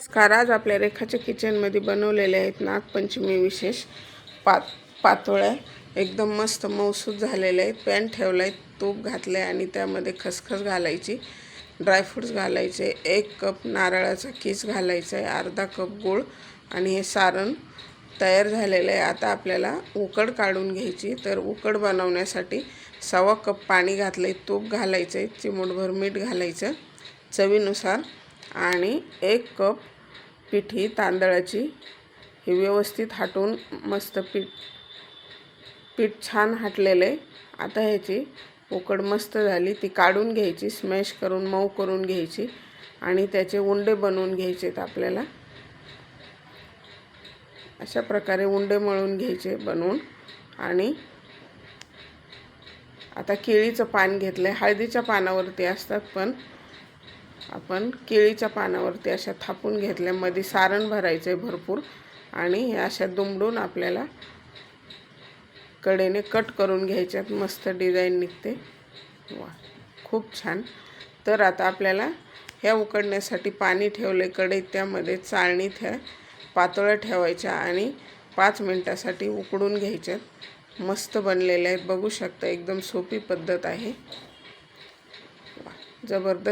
नमस्कार. आज आपल्या रेखाच्या किचनमध्ये बनवलेले आहेत नागपंचमी विशेष पात पातोळ्या. एकदम मस्त मौसूद झालेले आहेत. पॅन ठेवला आहे तूप घातलं आहे आणि त्यामध्ये खसखस घालायची ड्रायफ्रूट्स घालायचे एक कप नारळाचा किस घालायचा आहे अर्धा कप गूळ आणि हे सारण तयार झालेलं आहे. आता आपल्याला उकड काढून घ्यायची. तर उकड बनवण्यासाठी सव्वा कप पाणी घातलं आहे तूप घालायचं आहे चिमूटभर मीठ घालायचं. चवीनुसार आणि एक कप पिठी तांदळाची. हे व्यवस्थित हाटून मस्त पीठ पीठ छान हाटलेलं. आहे आता ह्याची उकड मस्त झाली. ती काढून घ्यायची स्मॅश करून मऊ करून घ्यायची आणि त्याचे उंडे बनवून घ्यायचे आपल्याला. अशा प्रकारे उंडे मळून घ्यायचे बनवून. आणि आता केळीचं पान घेतलं आहे हळदीच्या पानावरती असतात पण आपण केळीच्या पानावरती अशा थापून घेतल्या. मध्ये सारण भरायचं आहे भरपूर. आणि हे अशा दुमडून आपल्याला कडेने कट करून घ्यायच्यात मस्त डिझाईन निघते. वा खूप छान. तर आता आपल्याला ह्या उकडण्यासाठी पाणी ठेवले कडे त्यामध्ये चाळणीत ह्या पातोळ्या ठेवायच्या आणि पाच मिनटासाठी उकडून घ्यायच्यात मस्त बनलेल्या आहेत. बघू शकता एकदम सोपी पद्धत आहे. वा जबरदस्त.